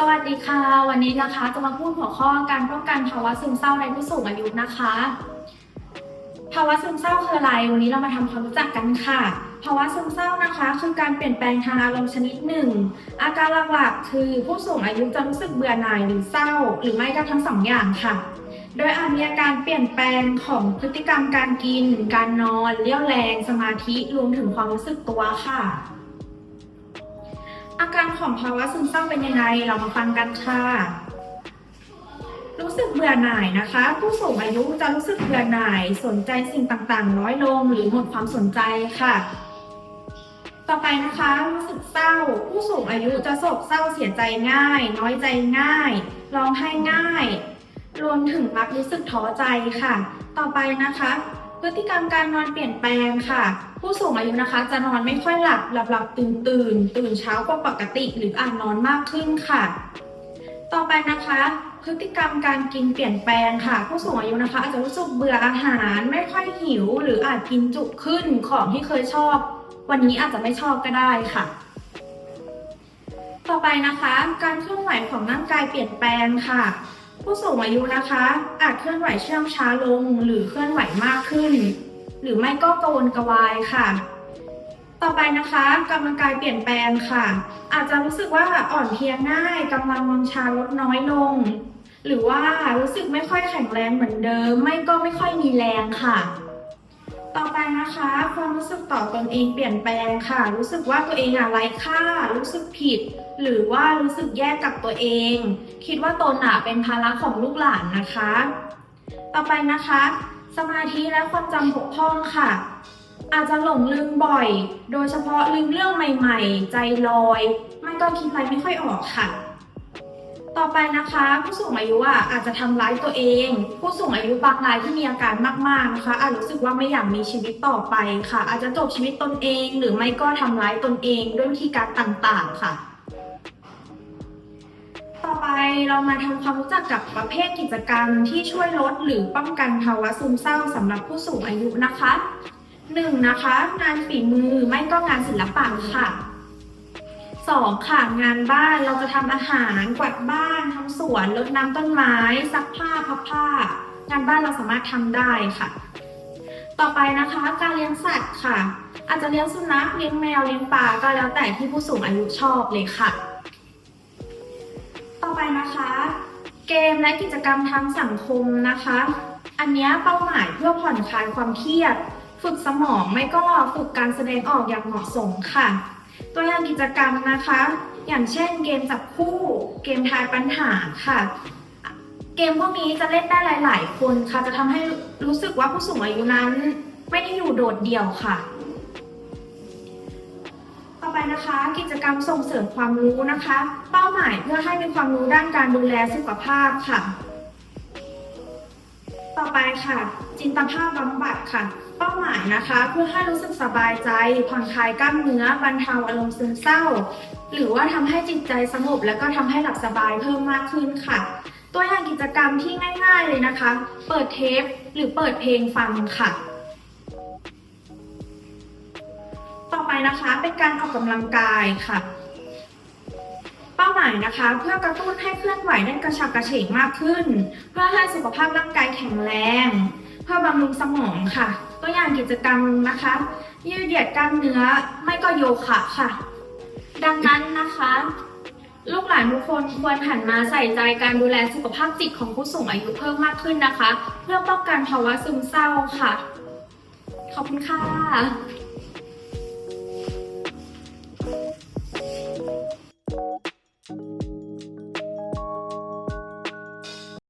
สวัสดีค่ะ วันนี้นะคะจะมาพูดหัวข้อการป้องกันภาวะซึมเศร้าในผู้สูงอายุนะคะ ภาวะซึมเศร้าคืออะไรวันนี้เรามาทำความรู้จักกันค่ะ ภาวะซึมเศร้านะคะ คือการเปลี่ยนแปลงทางอารมณ์ชนิดหนึ่ง อาการหลักๆคือผู้สูงอายุจะรู้สึกเบื่อหน่ายหรือเศร้า หรือไม่ก็ทั้งสองอย่างค่ะ โดยอาจมีอาการเปลี่ยนแปลงของพฤติกรรมการกิน การนอนเรี่ยวแรง สมาธิรวมถึงความรู้สึกตัวค่ะ อาการของภาวะซึมเศร้าเป็นยังไง เรามาฟังกันค่ะ รู้สึกเบื่อหน่ายนะคะ ผู้สูงอายุจะรู้สึกเบื่อหน่าย สนใจสิ่งต่างๆ น้อยลงหรือหมดความสนใจค่ะ ต่อไปนะคะรู้สึกเศร้า ผู้สูงอายุจะโศกเศร้าเสียใจง่าย น้อยใจง่ายร้องไห้ง่าย รวมถึงมักรู้สึกท้อใจค่ะ ต่อไปนะคะ พฤติกรรมการนอนเปลี่ยนแปลงค่ะ ผู้สูงอายุนะคะจะนอนไม่ค่อยหลับหลับหลับตื่นตื่นตื่นเช้ากว่าปกติ หรืออาจนอนมากขึ้นค่ะ ต่อไปนะคะ พฤติกรรมการกินเปลี่ยนแปลงค่ะ ผู้สูงอายุนะคะ อาจจะรู้สึกเบื่ออาหารไม่ค่อยหิว หรืออาจกินจุขึ้นของที่เคยชอบ วันนี้อาจจะไม่ชอบก็ได้ค่ะ ต่อไปนะคะ การเคลื่อนไหวของร่างกายเปลี่ยนแปลงค่ะ ผู้สูงอายุนะคะ อาจเคลื่อนไหวเชื่องช้าลงหรือเคลื่อนไหวมากขึ้น หรือไม่ก็กระวนกระวายค่ะ ต่อไปนะคะกำลังกายเปลี่ยนแปลงค่ะ อาจจะรู้สึกว่าอ่อนเพลียง่ายกำลังวังชาลดน้อยลง หรือว่ารู้สึกไม่ค่อยแข็งแรงเหมือนเดิม ไม่ก็ไม่ค่อยมีแรงค่ะ ต่อไปนะคะ ความรู้สึกต่อตนเองเปลี่ยนแปลงค่ะ รู้สึกว่าตัวเองอะไร้ค่า รู้สึกผิด หรือว่ารู้สึกแย่กับตัวเอง คิดว่าตนอะเป็นภาระของลูกหลานนะคะ ต่อไปนะคะ สมาธิและความจำบกพร่องค่ะ อาจจะหลงลืมบ่อย โดยเฉพาะลืมเรื่องใหม่ ๆ ใจลอย ไม่ก็คิดอะไรไม่ค่อยออกค่ะ ต่อไปนะคะ ผู้สูงอายุอะอาจจะทำร้ายตัวเอง ผู้สูงอายุบางรายที่มีอาการมากๆนะคะ อาจรู้สึกว่าไม่อยากมีชีวิตต่อไปค่ะ อาจจะจบชีวิตตนเอง หรือไม่ก็ทำร้ายตนเองด้วยวิธีการต่างๆค่ะ ต่อไปเรามาทำความรู้จักกับประเภทกิจกรรมที่ช่วยลดหรือป้องกันภาวะซึมเศร้าสำหรับผู้สูงอายุนะคะหนึ่งนะคะ งานฝีมือไม่ก็งานศิลปะค่ะ สองค่ะงานบ้านเราจะทำอาหารกวาดบ้านทำสวนรดน้ำต้นไม้ซักผ้าพับผ้างานบ้านเราสามารถทำได้ค่ะ ต่อไปนะคะการเลี้ยงสัตว์ค่ะ อาจจะเลี้ยงสุนัขเลี้ยงแมวเลี้ยงปลาก็แล้วแต่ที่ผู้สูงอายุชอบเลยค่ะ ต่อไปนะคะ เกมและกิจกรรมทางสังคมนะคะ อันนี้เป้าหมายเพื่อผ่อนคลายความเครียด ฝึกสมองไม่ก็ฝึกการแสดงออกอย่างเหมาะสมค่ะ ตัวอย่างกิจกรรมนะคะ อย่างเช่นเกมจับคู่ เกมทายปัญหาค่ะ เกมพวกนี้จะเล่นได้หลาย ๆ คนค่ะ จะทำให้รู้สึกว่าผู้สูงอายุนั้น ไม่ได้อยู่โดดเดี่ยวค่ะ ต่อไปนะคะ กิจกรรมส่งเสริมความรู้นะคะ เป้าหมายเพื่อให้มีความรู้ด้านการดูแลสุขภาพค่ะ ต่อไปค่ะ จินตภาพบำบัดค่ะ เป้าหมายนะคะ เพื่อให้รู้สึกสบายใจ ผ่อนคลายกล้ามเนื้อบรรเทาอารมณ์ซึมเศร้า หรือว่าทำให้จิตใจสงบแล้วก็ทำให้หลับสบายเพิ่มมากขึ้นค่ะ ตัวอย่างกิจกรรมที่ง่าย ๆเลยนะคะ เปิดเทปหรือเปิดเพลงฟังค่ะต่อไปนะคะเป็นการออกกำลังกายค่ะายนะคะ เพื่อกระตุ้นให้เคลื่อนไหวได้กระฉับกระเฉงมากขึ้น เพื่อให้สุขภาพร่างกายแข็งแรง เพื่อบำรุงสมองค่ะตัวอย่างกิจกรรมนะคะ ยืดเหยียดกล้ามเนื้อไม่ก็โยคะค่ะ ดังนั้นนะคะ ลูกหลานทุกคนควรหันมาใส่ใจการดูแลสุขภาพจิตของผู้สูงอายุเพิ่มมากขึ้นนะคะ เพื่อป้องกันภาวะซึมเศร้าค่ะ ขอบคุณค่ะ